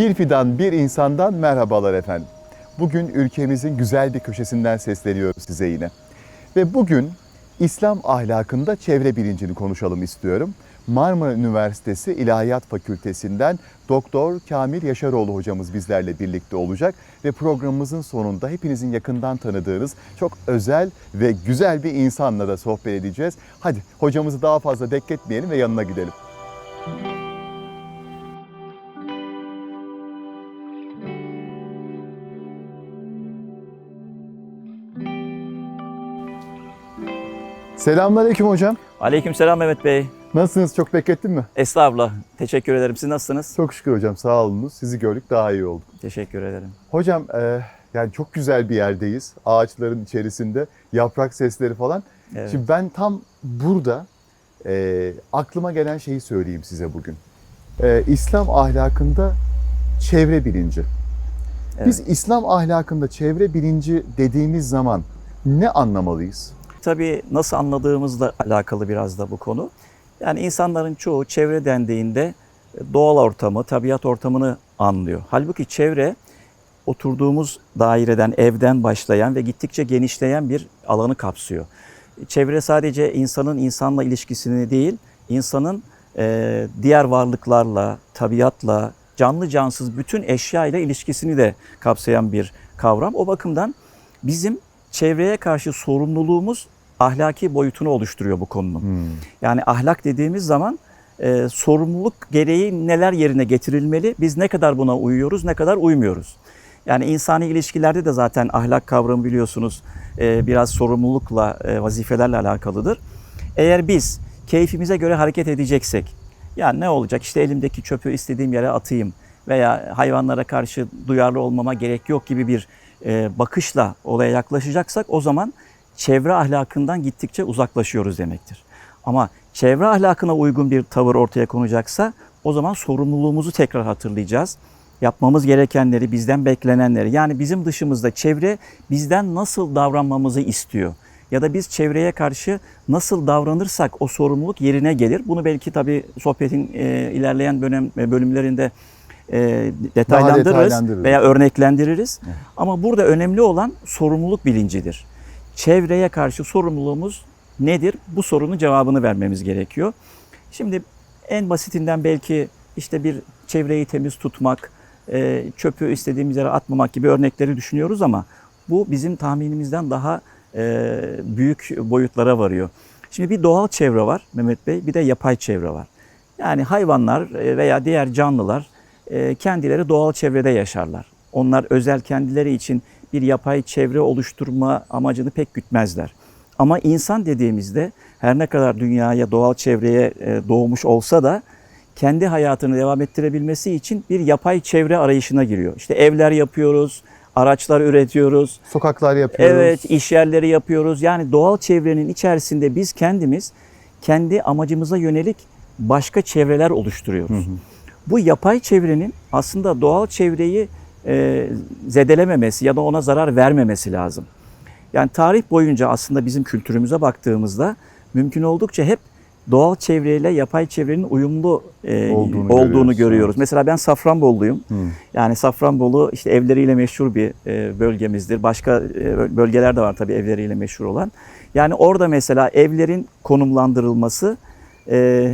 Bir fidan bir insandan merhabalar efendim. Bugün ülkemizin güzel bir köşesinden sesleniyoruz size yine. Ve bugün İslam ahlakında çevre bilincini konuşalım istiyorum. Marmara Üniversitesi İlahiyat Fakültesinden Doktor Kamil Yaşaroğlu hocamız bizlerle birlikte olacak ve programımızın sonunda hepinizin yakından tanıdığınız çok özel ve güzel bir insanla da sohbet edeceğiz. Hadi hocamızı daha fazla bekletmeyelim ve yanına gidelim. Selamünaleyküm hocam. Aleykümselam Mehmet Bey. Nasılsınız? Çok beklettin mi? Estağfurullah. Teşekkür ederim. Siz nasılsınız? Çok şükür hocam sağ olunuz. Sizi gördük daha iyi olduk. Teşekkür ederim. Hocam e, yani çok güzel bir yerdeyiz. Ağaçların içerisinde yaprak sesleri falan. Evet. Şimdi ben tam burada e, aklıma gelen şeyi söyleyeyim size bugün. E, İslam ahlakında çevre bilinci. Biz İslam ahlakında çevre bilinci dediğimiz zaman ne anlamalıyız? Tabii nasıl anladığımızla alakalı biraz da bu konu. Yani insanların çoğu çevre dendiğinde doğal ortamı, tabiat ortamını anlıyor. Halbuki çevre oturduğumuz daireden, evden başlayan ve gittikçe genişleyen bir alanı kapsıyor. Çevre sadece insanın insanla ilişkisini değil, insanın e, diğer varlıklarla, tabiatla, canlı cansız bütün eşya ile ilişkisini de kapsayan bir kavram. O bakımdan bizim çevreye karşı sorumluluğumuz ahlaki boyutunu oluşturuyor bu konunun. Yani ahlak dediğimiz zaman e, sorumluluk gereği neler yerine getirilmeli, biz ne kadar buna uyuyoruz, ne kadar uymuyoruz. Yani insani ilişkilerde de zaten ahlak kavramı biliyorsunuz e, biraz sorumlulukla, e, vazifelerle alakalıdır. Eğer biz keyfimize göre hareket edeceksek, yani ne olacak işte elimdeki çöpü istediğim yere atayım veya hayvanlara karşı duyarlı olmama gerek yok gibi bir bakışla olaya yaklaşacaksak o zaman çevre ahlakından gittikçe uzaklaşıyoruz demektir. Ama çevre ahlakına uygun bir tavır ortaya konacaksa o zaman sorumluluğumuzu tekrar hatırlayacağız. Yapmamız gerekenleri, bizden beklenenleri yani bizim dışımızda çevre bizden nasıl davranmamızı istiyor. Ya da biz çevreye karşı nasıl davranırsak o sorumluluk yerine gelir. Bunu belki tabii sohbetin e, ilerleyen bölüm, bölümlerinde e, detaylandırırız, detaylandırırız. veya örneklendiririz. Ama burada önemli olan sorumluluk bilincidir. Çevreye karşı sorumluluğumuz nedir? Bu sorunun cevabını vermemiz gerekiyor. Şimdi en basitinden belki işte bir çevreyi temiz tutmak, e, çöpü istediğimiz yere atmamak gibi örnekleri düşünüyoruz ama bu bizim tahminimizden daha e, büyük boyutlara varıyor. Şimdi bir doğal çevre var Mehmet Bey, bir de yapay çevre var. Yani hayvanlar e, veya diğer canlılar kendileri doğal çevrede yaşarlar. Onlar özel kendileri için bir yapay çevre oluşturma amacını pek gütmezler. Ama insan dediğimizde her ne kadar dünyaya, doğal çevreye e, doğmuş olsa da kendi hayatını devam ettirebilmesi için bir yapay çevre arayışına giriyor. İşte evler yapıyoruz, araçlar üretiyoruz, Sokaklar yapıyoruz. Evet, iş yerleri yapıyoruz. Yani doğal çevrenin içerisinde biz kendimiz kendi amacımıza yönelik başka çevreler oluşturuyoruz. Bu yapay çevrenin aslında doğal çevreyi e, zedelememesi ya da ona zarar vermemesi lazım. Yani tarih boyunca aslında bizim kültürümüze baktığımızda mümkün oldukça hep doğal çevreyle yapay çevrenin uyumlu e, Olduğunu olduğunu, görüyoruz. Mesela ben Safranboluluyum. Hı. Yani Safranbolu işte evleriyle meşhur bir e, bölgemizdir. Başka e, bölgeler de var tabii evleriyle meşhur olan. Yani orada mesela evlerin konumlandırılması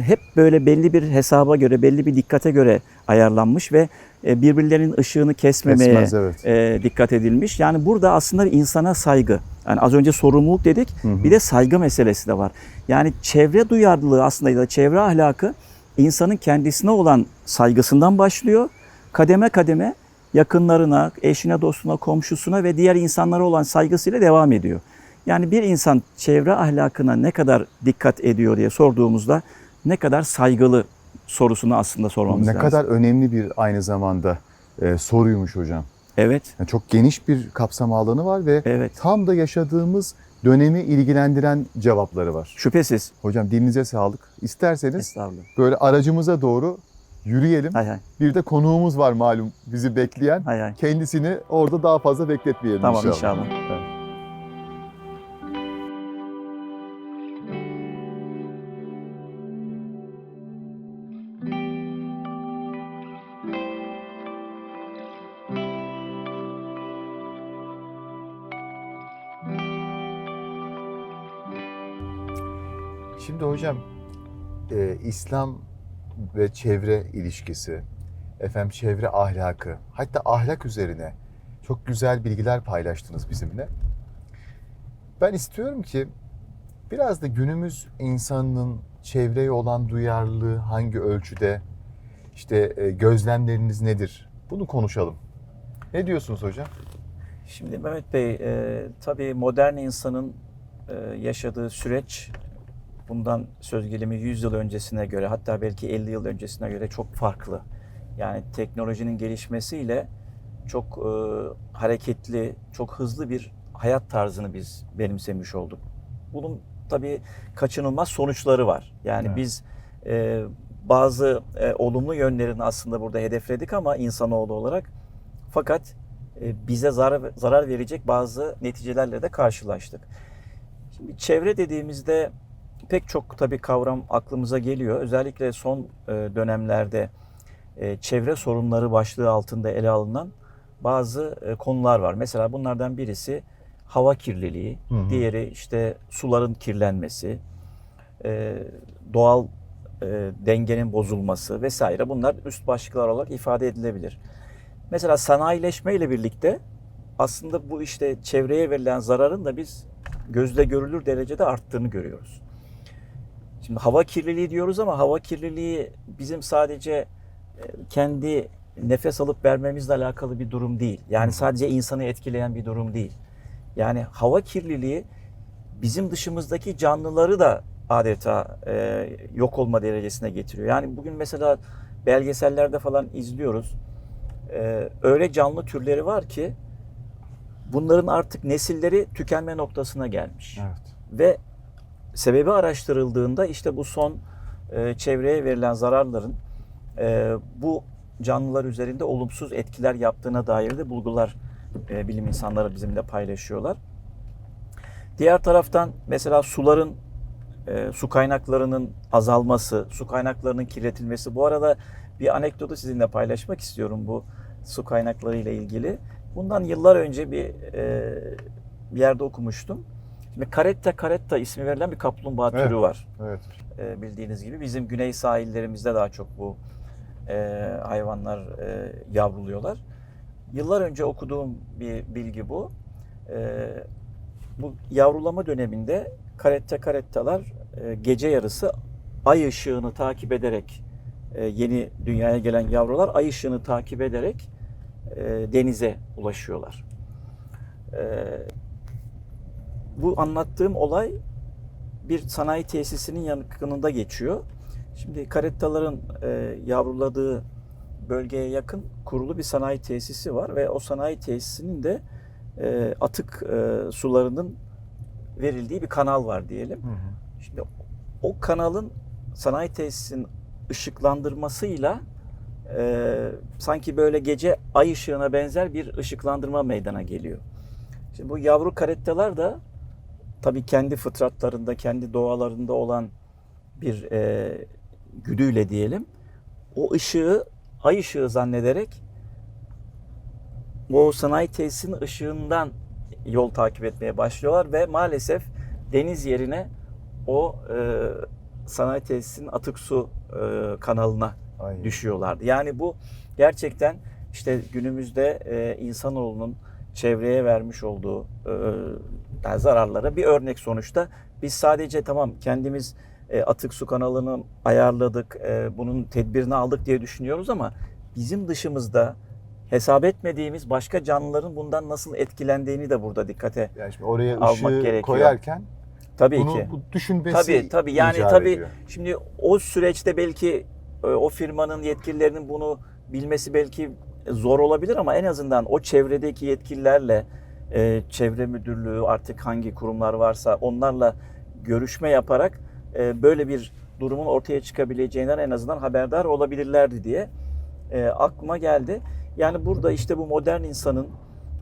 hep böyle belli bir hesaba göre, belli bir dikkate göre ayarlanmış ve e, birbirlerinin ışığını kesmemeye Kesmez, evet. e, dikkat edilmiş. Yani burada aslında insana saygı. Yani az önce sorumluluk dedik. Bir de saygı meselesi de var. Yani çevre duyarlılığı aslında ya da çevre ahlakı insanın kendisine olan saygısından başlıyor. Kademe kademe yakınlarına, eşine, dostuna, komşusuna ve diğer insanlara olan saygısıyla devam ediyor. Yani bir insan çevre ahlakına ne kadar dikkat ediyor diye sorduğumuzda ne kadar saygılı sorusunu aslında sormamız Ne lazım. kadar önemli bir aynı zamanda e, soruymuş hocam. Evet, Yani çok geniş bir kapsam alanı var ve evet. tam da yaşadığımız dönemi ilgilendiren cevapları var. Şüphesiz. Hocam dilinize sağlık. İsterseniz böyle aracımıza doğru yürüyelim. Hay hay. Bir de konuğumuz var malum bizi bekleyen. Hay hay. Kendisini orada daha fazla bekletmeyelim Tamam inşallah. inşallah. Evet. Şimdi hocam e, İslam ve çevre ilişkisi, efendim çevre ahlakı, hatta ahlak üzerine çok güzel bilgiler paylaştınız bizimle. Ben istiyorum ki biraz da günümüz insanının çevreye olan duyarlılığı hangi ölçüde, işte e, gözlemleriniz nedir? Bunu konuşalım. Ne diyorsunuz hocam? Şimdi Mehmet Bey, e, tabii modern insanın e, yaşadığı süreç bundan söz gelimi 100 yıl öncesine göre hatta belki 50 yıl öncesine göre çok farklı. Yani teknolojinin gelişmesiyle çok e, hareketli, çok hızlı bir hayat tarzını biz benimsemiş olduk. Bunun tabii kaçınılmaz sonuçları var. Yani Evet. biz e, bazı e, olumlu yönlerini aslında burada hedefledik ama insanoğlu olarak fakat e, bize zarar zarar verecek bazı neticelerle de karşılaştık. Şimdi çevre dediğimizde pek çok tabii kavram aklımıza geliyor. Özellikle son e, dönemlerde e, çevre sorunları başlığı altında ele alınan bazı e, konular var. Mesela bunlardan birisi hava kirliliği, Hı hı. diğeri işte suların kirlenmesi, doğal dengenin bozulması vesaire. Bunlar üst başlıklar olarak ifade edilebilir. Mesela sanayileşme ile birlikte aslında bu işte çevreye verilen zararın da biz gözle görülür derecede arttığını görüyoruz. Şimdi hava kirliliği diyoruz ama hava kirliliği bizim sadece e, kendi nefes alıp vermemizle alakalı bir durum değil. Yani sadece insanı etkileyen bir durum değil. Yani hava kirliliği bizim dışımızdaki canlıları da adeta e, yok olma derecesine getiriyor. Yani bugün mesela belgesellerde falan izliyoruz. E, öyle canlı türleri var ki bunların artık nesilleri tükenme noktasına gelmiş. Evet. Ve sebebi araştırıldığında işte bu son e, çevreye verilen zararların e, bu canlılar üzerinde olumsuz etkiler yaptığına dair de bulgular e, bilim insanları bizimle paylaşıyorlar. Diğer taraftan mesela suların e, su kaynaklarının azalması, su kaynaklarının kirletilmesi. Bu arada bir anekdotu sizinle paylaşmak istiyorum bu su kaynakları ile ilgili. Bundan yıllar önce bir, e, bir yerde okumuştum. Şimdi Caretta caretta ismi verilen bir kaplumbağa Evet. türü var. Evet. E, bildiğiniz gibi bizim güney sahillerimizde daha çok bu e, hayvanlar e, yavruluyorlar. Yıllar önce okuduğum bir bilgi bu. E, bu yavrulama döneminde karette karettalar e, gece yarısı ay ışığını takip ederek e, yeni dünyaya gelen yavrular ay ışığını takip ederek e, denize ulaşıyorlar. E, bu anlattığım olay bir sanayi tesisinin yakınında geçiyor. Şimdi karettaların e, yavruladığı bölgeye yakın kurulu bir sanayi tesisi var ve o sanayi tesisinin de e, atık e, sularının verildiği bir kanal var diyelim. Hı hı. Şimdi o kanalın sanayi tesisinin ışıklandırmasıyla e, sanki böyle gece ay ışığına benzer bir ışıklandırma meydana geliyor. Şimdi bu yavru karettalar da tabii kendi fıtratlarında, kendi doğalarında olan bir e, güdüyle diyelim, o ışığı ay ışığı zannederek o sanayi tesisinin ışığından yol takip etmeye başlıyorlar ve maalesef deniz yerine o e, sanayi tesisinin atık su e, kanalına Ay. düşüyorlardı. Yani bu gerçekten işte günümüzde e, insanoğlunun çevreye vermiş olduğu e, yani zararlara bir örnek sonuçta. Biz sadece tamam kendimiz e, atık su kanalını ayarladık, e, bunun tedbirini aldık diye düşünüyoruz ama bizim dışımızda hesap etmediğimiz başka canlıların bundan nasıl etkilendiğini de burada dikkate Yani şimdi oraya Almak ışığı gerekiyor. koyarken tabii bunu ki. düşünmesi Tabii tabii yani tabii ediyor. şimdi o süreçte belki e, o firmanın yetkililerinin bunu bilmesi belki zor olabilir ama en azından o çevredeki yetkililerle e, çevre müdürlüğü artık hangi kurumlar varsa onlarla görüşme yaparak e, böyle bir durumun ortaya çıkabileceğinden en azından haberdar olabilirlerdi diye e, aklıma geldi. Yani burada işte bu modern insanın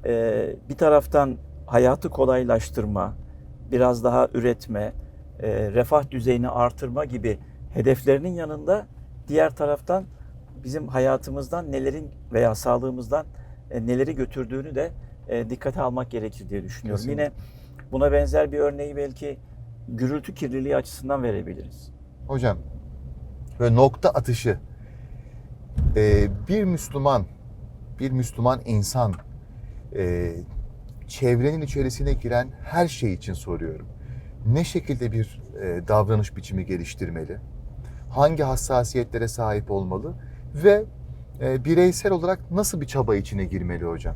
e, bir taraftan hayatı kolaylaştırma, biraz daha üretme, e, refah düzeyini artırma gibi hedeflerinin yanında diğer taraftan bizim hayatımızdan nelerin veya sağlığımızdan e, neleri götürdüğünü de e, dikkate almak gerekir diye düşünüyorum. Kesinlikle. Yine buna benzer bir örneği belki gürültü kirliliği açısından verebiliriz. Hocam böyle nokta atışı e, bir Müslüman bir Müslüman insan e, çevrenin içerisine giren her şey için soruyorum. Ne şekilde bir e, davranış biçimi geliştirmeli? Hangi hassasiyetlere sahip olmalı? Ve e, bireysel olarak nasıl bir çaba içine girmeli hocam?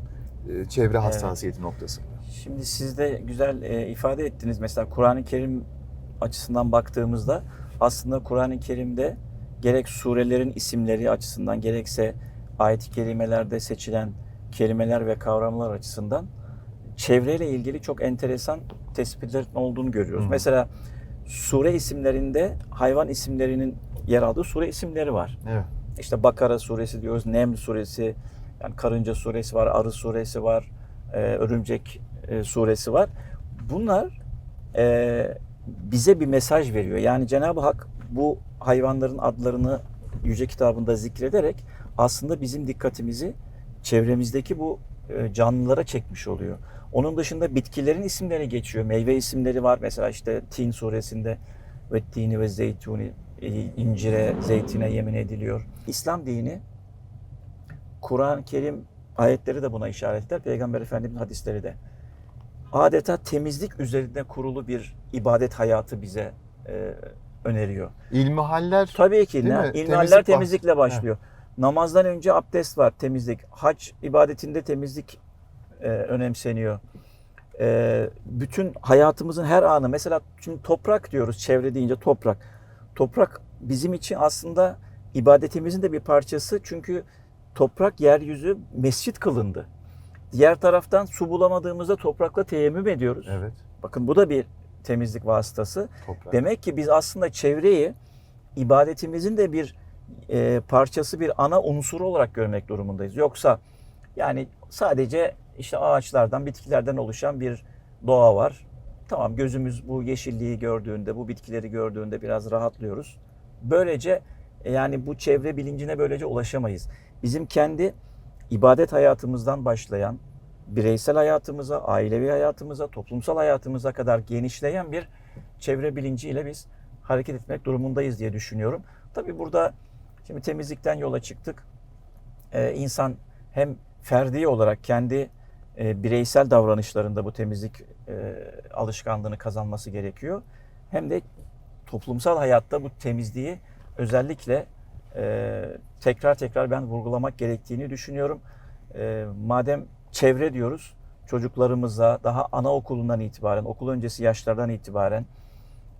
E, çevre hassasiyeti noktasında. Şimdi siz de güzel e, ifade ettiniz. Mesela Kur'an-ı Kerim açısından baktığımızda aslında Kur'an-ı Kerim'de gerek surelerin isimleri açısından gerekse ayet-i kerimelerde seçilen kelimeler ve kavramlar açısından çevreyle ilgili çok enteresan tespitlerin olduğunu görüyoruz. Hı. Mesela sure isimlerinde hayvan isimlerinin yer aldığı sure isimleri var. Evet. İşte Bakara suresi diyoruz, Neml suresi, yani karınca suresi var, arı suresi var, e, örümcek e, suresi var. Bunlar e, bize bir mesaj veriyor. Yani Cenab-ı Hak bu hayvanların adlarını yüce kitabında zikrederek aslında bizim dikkatimizi çevremizdeki bu e, canlılara çekmiş oluyor. Onun dışında bitkilerin isimleri geçiyor. Meyve isimleri var. Mesela işte Tin suresinde ve ve zeytuni incire, zeytine yemin ediliyor. İslam dini Kur'an-ı Kerim ayetleri de buna işaret eder. Peygamber Efendimiz'in hadisleri de. Adeta temizlik üzerinde kurulu bir ibadet hayatı bize e, öneriyor. İlmihaller Tabii ki ne? mi? İlmihaller Temizlik temizlikle başlıyor. Namazdan önce abdest var, temizlik. Hac ibadetinde temizlik e, önemseniyor. E, bütün hayatımızın her anı, mesela şimdi toprak diyoruz, çevre deyince toprak. Toprak bizim için aslında ibadetimizin de bir parçası. Çünkü toprak yeryüzü mescit kılındı. Diğer taraftan su bulamadığımızda toprakla teyemmüm ediyoruz. Evet. Bakın bu da bir temizlik vasıtası. Toprak. Demek ki biz aslında çevreyi ibadetimizin de bir e, parçası, bir ana unsuru olarak görmek durumundayız. Yoksa yani sadece işte ağaçlardan, bitkilerden oluşan bir doğa var. Tamam gözümüz bu yeşilliği gördüğünde, bu bitkileri gördüğünde biraz rahatlıyoruz. Böylece e, yani bu çevre bilincine böylece ulaşamayız. Bizim kendi ibadet hayatımızdan başlayan, bireysel hayatımıza, ailevi hayatımıza, toplumsal hayatımıza kadar genişleyen bir çevre bilinciyle biz hareket etmek durumundayız diye düşünüyorum. Tabii burada şimdi temizlikten yola çıktık. Ee, insan hem ferdi olarak kendi e, bireysel davranışlarında bu temizlik e, alışkanlığını kazanması gerekiyor. Hem de toplumsal hayatta bu temizliği özellikle e, tekrar tekrar ben vurgulamak gerektiğini düşünüyorum. E, madem çevre diyoruz, çocuklarımıza daha anaokulundan itibaren, okul öncesi yaşlardan itibaren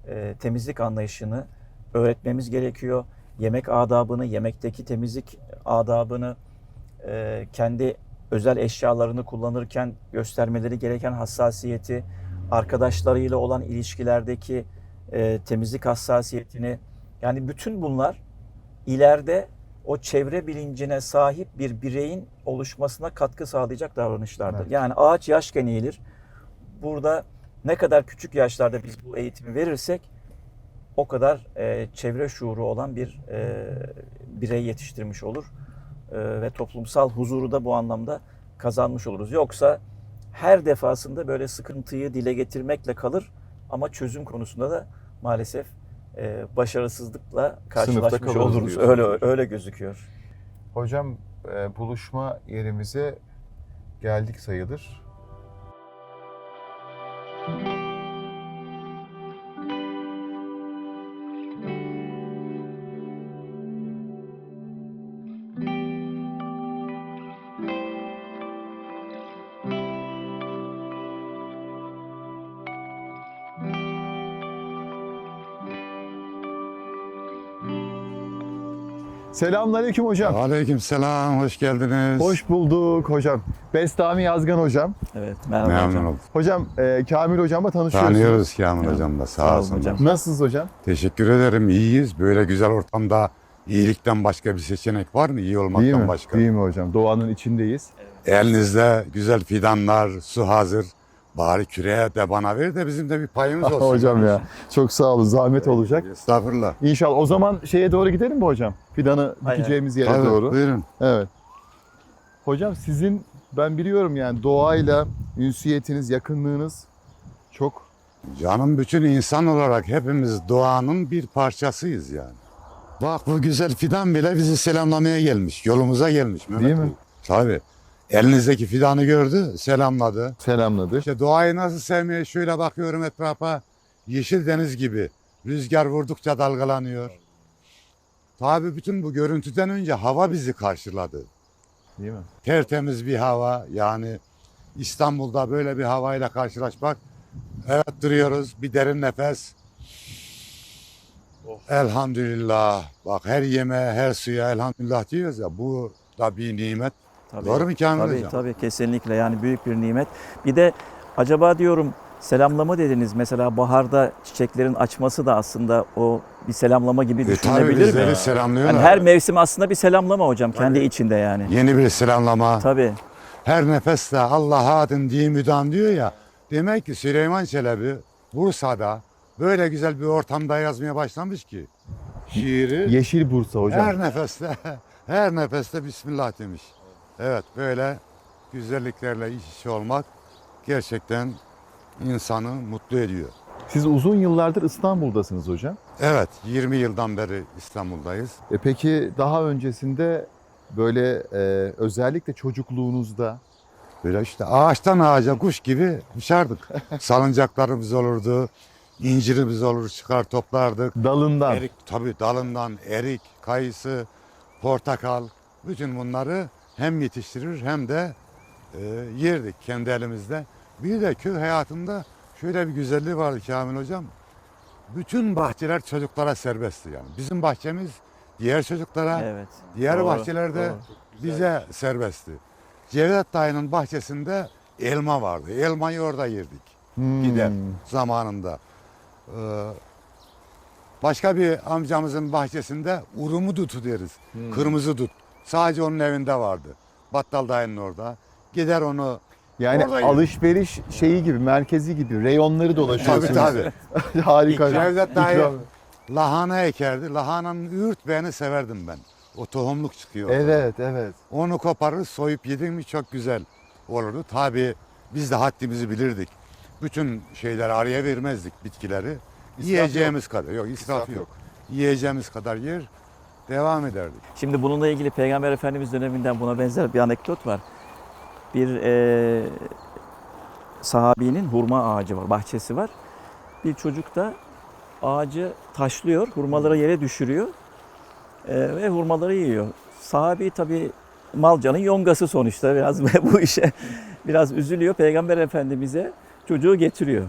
e, temizlik anlayışını öğretmemiz gerekiyor. Yemek adabını, yemekteki temizlik adabını, e, kendi özel eşyalarını kullanırken göstermeleri gereken hassasiyeti, arkadaşlarıyla olan ilişkilerdeki e, temizlik hassasiyetini, yani bütün bunlar ileride o çevre bilincine sahip bir bireyin oluşmasına katkı sağlayacak davranışlardır. Evet. Yani ağaç yaşken eğilir. Burada ne kadar küçük yaşlarda biz bu eğitimi verirsek o kadar e, çevre şuuru olan bir e, birey yetiştirmiş olur ve toplumsal huzuru da bu anlamda kazanmış oluruz. Yoksa her defasında böyle sıkıntıyı dile getirmekle kalır ama çözüm konusunda da maalesef e, başarısızlıkla karşılaşmış oluruz. Öyle öyle gözüküyor. Hocam e, buluşma yerimize geldik sayılır. Selamünaleyküm hocam. Aleyküm selam, hoş geldiniz. Hoş bulduk hocam. Bestami Yazgan hocam. Evet. Merhaba Memnun hocam. oldum. Hocam e, Kamil hocamla tanışıyoruz. Tanıyoruz Kamil Ya, hocam da sağ sağ olun olsun. hocam. Nasılsınız hocam? Teşekkür ederim, iyiyiz. Böyle güzel ortamda iyilikten başka bir seçenek var mı? İyi olmaktan Değil mi? başka. Değil mi hocam? Doğanın içindeyiz. Elinizde güzel fidanlar, su hazır. Bari küreğe de bana ver de bizim de bir payımız olsun. hocam ya. Çok sağ olun. Zahmet olacak. Estağfurullah. İnşallah. O zaman şeye doğru gidelim mi hocam? Fidanı Aynen. dikeceğimiz yere Tabii, doğru. Buyurun. Evet. Hocam sizin ben biliyorum yani doğayla ünsiyetiniz, yakınlığınız çok Canım bütün insan olarak hepimiz doğanın bir parçasıyız yani. Bak bu güzel fidan bile bizi selamlamaya gelmiş. Yolumuza gelmiş. Mehmet Değil mi? Bey. Tabii. Elinizdeki fidanı gördü, selamladı. selamladı. İşte doğayı nasıl sevmeye şöyle bakıyorum etrafa. Yeşil deniz gibi. Rüzgar vurdukça dalgalanıyor. Tabii bütün bu görüntüden önce hava bizi karşıladı. Değil mi? Tertemiz bir hava yani İstanbul'da böyle bir havayla karşılaşmak. Evet duruyoruz bir derin nefes. Elhamdülillah. Bak her yemeğe her suya elhamdülillah diyoruz ya bu da bir nimet. Tabii. Doğru mu Kamil Tabii hocam? tabii kesinlikle yani büyük bir nimet. Bir de acaba diyorum selamlama dediniz. Mesela baharda çiçeklerin açması da aslında o bir selamlama gibi E, tabii mi? selamlıyorlar. Yani her mevsim aslında bir selamlama hocam kendi içinde yani. Yeni bir selamlama. Tabii. Her nefeste Allah'a adın diye müdan diyor ya. Demek ki Süleyman Çelebi Bursa'da böyle güzel bir ortamda yazmaya başlamış ki şiiri Yeşil Bursa hocam. her nefeste her nefeste Bismillah demiş. Evet böyle güzelliklerle iç içe olmak gerçekten insanı mutlu ediyor. Siz uzun yıllardır İstanbul'dasınız hocam. Evet 20 yıldan beri İstanbul'dayız. E peki daha öncesinde böyle e, özellikle çocukluğunuzda Böyle işte ağaçtan ağaca kuş gibi uçardık. Salıncaklarımız olurdu, incirimiz olur çıkar toplardık. dalından Erik tabii dalından erik, kayısı, portakal bütün bunları hem yetiştirir hem de e, yerdik kendi elimizde. Bir de köy hayatında şöyle bir güzelliği vardı Kamil hocam. Bütün bahçeler çocuklara serbestti yani. Bizim bahçemiz diğer çocuklara, Evet. diğer Doğru, bahçelerde doğru. bize serbestti. Cevdet dayının bahçesinde elma vardı. Elmayı orada yerdik Hmm. gider zamanında. Ee, başka bir amcamızın bahçesinde urumu dutu deriz. Hmm. Kırmızı dut. Sadece onun evinde vardı. Battal dayının orada. Gider onu Yani Orada alışveriş şeyi gibi, merkezi gibi reyonları dolaşıyorsunuz. tabii tabii. Harika. Cevdet dayı İkram. lahana ekerdi. Lahananın üğürtbeğini severdim ben. O tohumluk çıkıyor. Evet, evet. Onu koparır soyup yedin mi çok güzel olurdu. Tabii biz de haddimizi bilirdik. Bütün şeyleri araya vermezdik bitkileri. Yiyeceğimiz kadar. Yok israf, İsraf yok. yok. Yiyeceğimiz kadar yer devam ederdik. Şimdi bununla ilgili Peygamber Efendimiz döneminden buna benzer bir anekdot var. Bir e, sahabinin hurma ağacı var, bahçesi var. Bir çocuk da ağacı taşlıyor, hurmaları yere düşürüyor e, ve hurmaları yiyor. Sahabi tabi malcanın yongası sonuçta biraz bu işe biraz üzülüyor. Peygamber Efendimiz'e çocuğu getiriyor.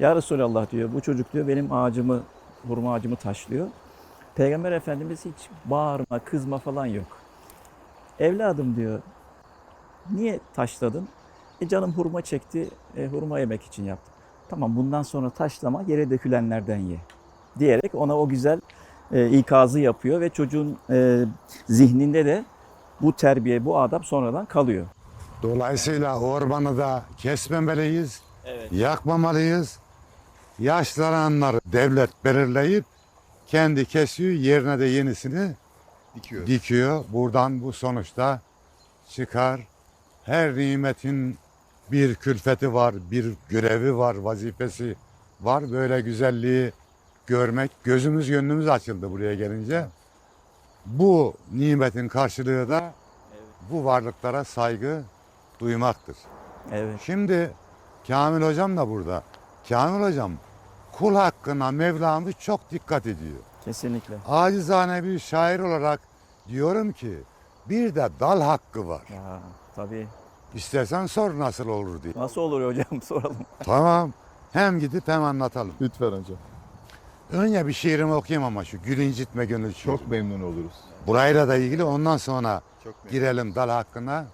Ya Resulallah diyor bu çocuk diyor benim ağacımı, hurma ağacımı taşlıyor. Peygamber Efendimiz hiç bağırma, kızma falan yok. Evladım diyor, niye taşladın? E canım hurma çekti, e, hurma yemek için yaptım. Tamam bundan sonra taşlama, yere dökülenlerden ye. Diyerek ona o güzel e, ikazı yapıyor ve çocuğun e, zihninde de bu terbiye, bu adap sonradan kalıyor. Dolayısıyla ormanı da kesmemeliyiz, yakmamalıyız. Yaşlananları devlet belirleyip kendi kesiyor, yerine de yenisini Dikiyor. dikiyor. Buradan bu sonuçta çıkar. Her nimetin bir külfeti var, bir görevi var, vazifesi var. Böyle güzelliği görmek, gözümüz gönlümüz açıldı buraya gelince. Bu nimetin karşılığı da bu varlıklara saygı duymaktır. Evet. Şimdi Kamil Hocam da burada. Kamil Hocam kul hakkına Mevlamız çok dikkat ediyor. Kesinlikle. Acizane bir şair olarak diyorum ki bir de dal hakkı var. Ya, tabii. İstersen sor nasıl olur diye. Nasıl olur hocam soralım. Tamam. Hem gidip hem anlatalım. Lütfen hocam. Önce bir şiirimi okuyayım ama şu Gül incitme gönül şiiri. Çok memnun oluruz. Burayla da ilgili ondan sonra Çok girelim dal hakkına.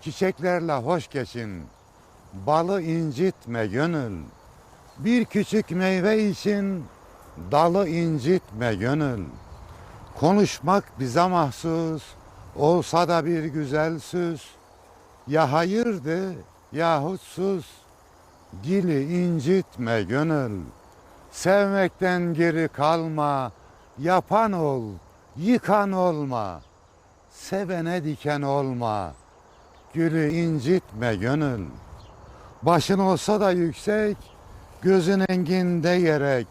Çiçeklerle hoş geçin, balı incitme gönül. Bir küçük meyve için dalı incitme gönül. Konuşmak bize mahsus, olsa da bir güzel söz. Ya hayırdı yahut sus, dili incitme gönül. Sevmekten geri kalma, yapan ol, yıkan olma. Sevene diken olma, gülü incitme gönül. Başın olsa da yüksek, gözün enginde yerek,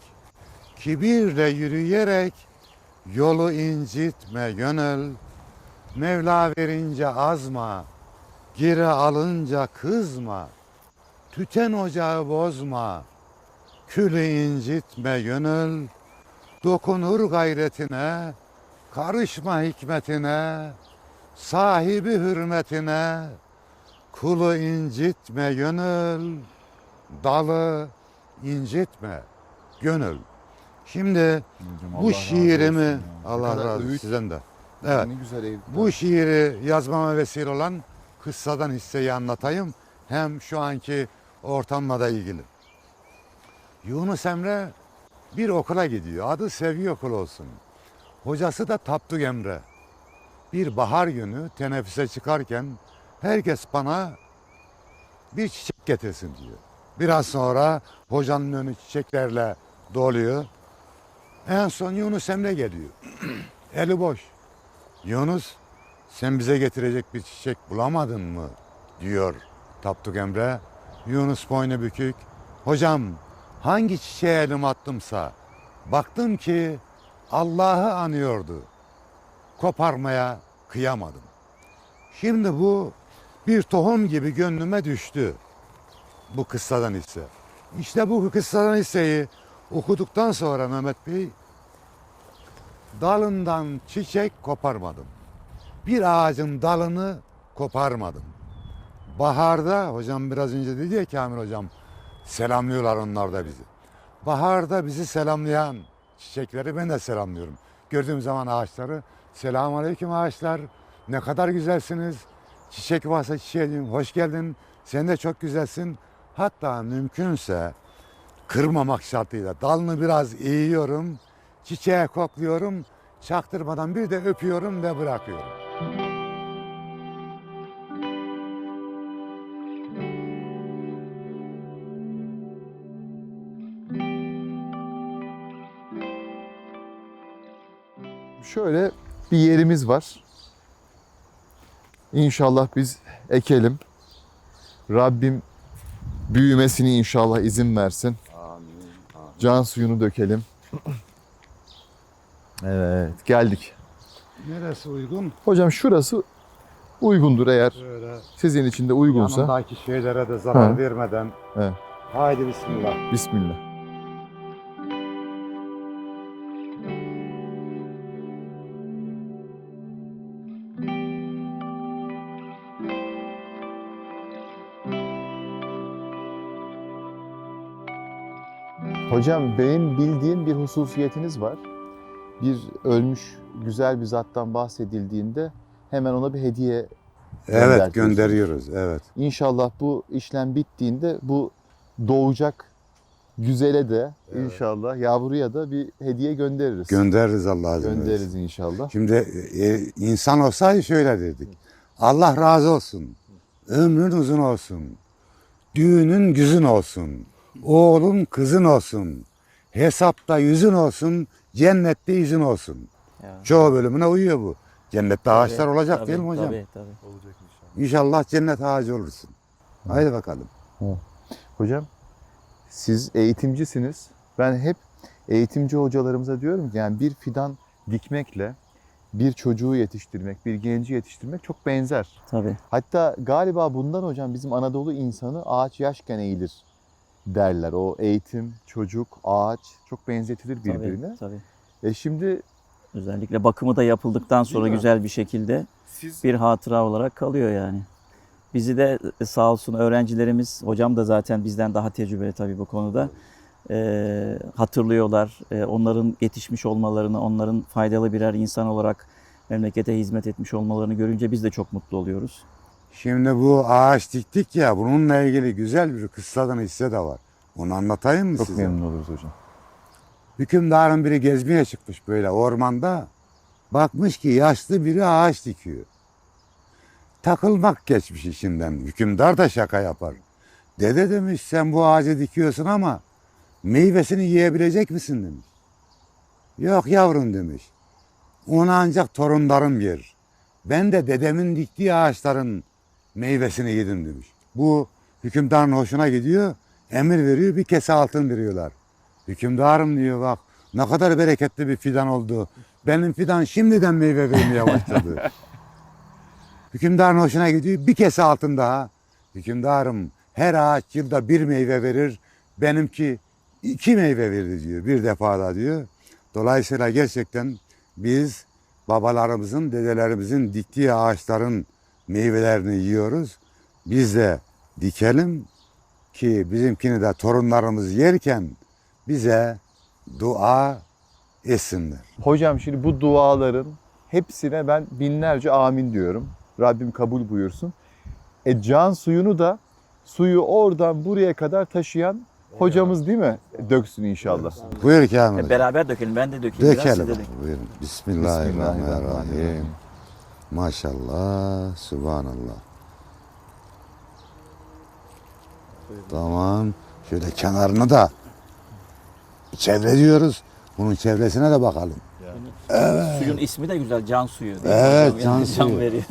kibirle yürüyerek, yolu incitme gönül. Mevla verince azma, geri alınca kızma, tüten ocağı bozma, külü incitme gönül. Dokunur gayretine, karışma hikmetine, sahibi hürmetine, kulu incitme gönül, dalı incitme gönül. Şimdi Hocam, Allah bu razı şiirimi. Ne Allah kadar razı olsun öğüt, sizden de. Evet. Ne güzel eğitim. Bu şiiri yazmama vesile olan kıssadan hisseyi anlatayım. Hem şu anki ortamla da ilgili. Yunus Emre bir okula gidiyor. Adı Sevgi Okulu olsun. Hocası da Tapduk Emre. Bir bahar günü teneffüse çıkarken herkes bana bir çiçek getirsin diyor. Biraz sonra hocanın önü çiçeklerle doluyor. En son Yunus Emre geliyor. Eli boş. Yunus sen bize getirecek bir çiçek bulamadın mı? diyor Tapduk Emre. Yunus boynu bükük. Hocam hangi çiçeğe elim attımsa baktım ki Allah'ı anıyordu. Koparmaya kıyamadım. Şimdi bu bir tohum gibi gönlüme düştü. Bu kıssadan hisse. İşte bu kıssadan hisseyi okuduktan sonra Mehmet Bey dalından çiçek koparmadım. Bir ağacın dalını koparmadım. Baharda hocam biraz önce dedi ya Kamil hocam selamlıyorlar onlar da bizi. Baharda bizi selamlayan çiçekleri ben de selamlıyorum. Gördüğüm zaman ağaçları selamun aleyküm ağaçlar ne kadar güzelsiniz. Çiçek varsa çiçeğe diyeyim, hoş geldin sen de çok güzelsin. Hatta mümkünse kırmamak şartıyla dalını biraz eğiyorum. Çiçeğe kokluyorum. Çaktırmadan bir de öpüyorum ve bırakıyorum. Şöyle bir yerimiz var. İnşallah biz ekelim. Rabbim büyümesini inşallah izin versin. Can suyunu dökelim. Evet, geldik. Neresi uygun? Hocam şurası uygundur eğer Böyle sizin için de uygunsa. yanındaki şeylere de zarar Ha. vermeden. Evet. Haydi bismillah. Bismillah. Hocam benim bildiğim bir hususiyetiniz var. Bir ölmüş güzel bir zattan bahsedildiğinde hemen ona bir hediye Evet gönderiyoruz. Evet. İnşallah bu işlem bittiğinde bu doğacak güzele de Evet. inşallah yavruya da bir hediye göndeririz. Göndeririz Allah izin Göndeririz inşallah. Şimdi e, insan olsaydı şöyle dedik. Allah razı olsun. Ömrün uzun olsun. Düğünün güzün olsun. Oğlun kızın olsun. Hesapta yüzün olsun. Cennette yüzün olsun. Ya. Çoğu bölümüne uyuyor bu. Cennette ağaçlar Tabii, olacak tabii, değil mi hocam? Tabii tabii. İnşallah cennet ağacı olursun. Haydi bakalım. Hocam siz eğitimcisiniz. Ben hep Eğitimci hocalarımıza diyorum ki yani bir fidan dikmekle bir çocuğu yetiştirmek, bir genci yetiştirmek çok benzer. Tabii. Hatta galiba bundan hocam bizim Anadolu insanı ağaç yaşken eğilir derler. O eğitim, çocuk, ağaç çok benzetilir birbirine. Tabii, tabii. E şimdi Özellikle bakımı da yapıldıktan sonra güzel bir şekilde siz bir hatıra olarak kalıyor yani. Bizi de e, sağ olsun öğrencilerimiz, hocam da zaten bizden daha tecrübeli tabii bu konuda. e, hatırlıyorlar. E, onların yetişmiş olmalarını, onların faydalı birer insan olarak memlekete hizmet etmiş olmalarını görünce biz de çok mutlu oluyoruz. Şimdi bu ağaç diktik ya bununla ilgili güzel bir kıssadan hisse de var. Onu anlatayım mı çok size? memnun oluruz hocam. Hükümdarın biri gezmeye çıkmış böyle ormanda. Bakmış ki yaşlı biri ağaç dikiyor. Takılmak geçmiş içinden. Hükümdar da şaka yapar. Dede demiş sen bu ağacı dikiyorsun ama meyvesini yiyebilecek misin demiş. Yok yavrum demiş. Onu ancak torunlarım yer. Ben de dedemin diktiği ağaçların meyvesini yedim demiş. Bu hükümdarın hoşuna gidiyor. Emir veriyor bir kese altın veriyorlar. Hükümdarım diyor bak ne kadar bereketli bir fidan oldu. Benim fidan şimdiden meyve vermeye başladı. Hükümdarın hoşuna gidiyor bir kese altın daha. Hükümdarım her ağaç yılda bir meyve verir. Benimki iki meyve verdi diyor bir defada diyor. Dolayısıyla gerçekten biz babalarımızın, dedelerimizin diktiği ağaçların meyvelerini yiyoruz. Biz de dikelim ki bizimkini de torunlarımız yerken bize dua etsinler. Hocam şimdi bu duaların hepsine ben binlerce amin diyorum. Rabbim kabul buyursun. E can suyunu da suyu oradan buraya kadar taşıyan hocamız değil mi? Döksün inşallah. Buyur Kamil. Hep beraber dökelim. Ben de dökeyim. Biraz Dökelim. siz de dökün. Buyurun. Bismillahirrahmanirrahim. Maşallah, subhanallah. Tamam. Şöyle kenarını da çevre diyoruz. Bunun çevresine de bakalım. Suyun ismi de güzel. Can suyu. değil mi Evet, can Yani suyu. veriyor.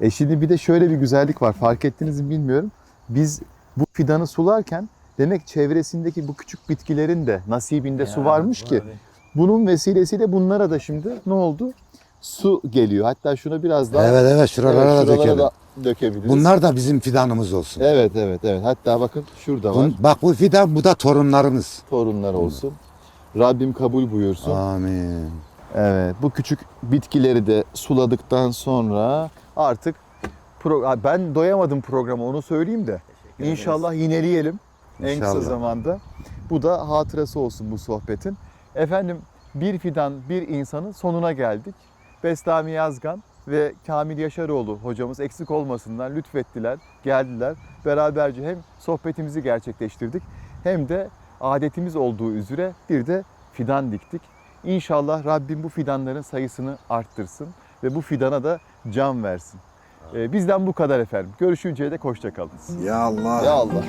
E şimdi bir de şöyle bir güzellik var. Fark ettiniz mi bilmiyorum. Biz bu fidanı sularken demek çevresindeki bu küçük bitkilerin de nasibinde su varmış ki bunun vesilesiyle bunlara da şimdi ne oldu? Su geliyor. Hatta şuna biraz daha Evet evet şuralara Evet, da dökelim. da dökebiliriz. Bunlar da bizim fidanımız olsun. Evet evet evet. Hatta bakın şurada var. Bun- bak bu fidan bu da torunlarımız. Torunlar olsun. Rabbim kabul buyursun. Amin. Evet. Bu küçük bitkileri de suladıktan sonra artık pro- ben doyamadım programa onu söyleyeyim de. İnşallah yineleyelim en kısa İnşallah. zamanda. Bu da hatırası olsun bu sohbetin. Efendim bir fidan bir insanın sonuna geldik. Bestami Yazgan ve Kamil Yaşaroğlu hocamız eksik olmasınlar lütfettiler, geldiler. Beraberce hem sohbetimizi gerçekleştirdik hem de adetimiz olduğu üzere bir de fidan diktik. İnşallah Rabbim bu fidanların sayısını arttırsın ve bu fidana da can versin. Ee, bizden bu kadar efendim. Görüşünceye dek hoşça kalın. Ya Allah. Ya Allah.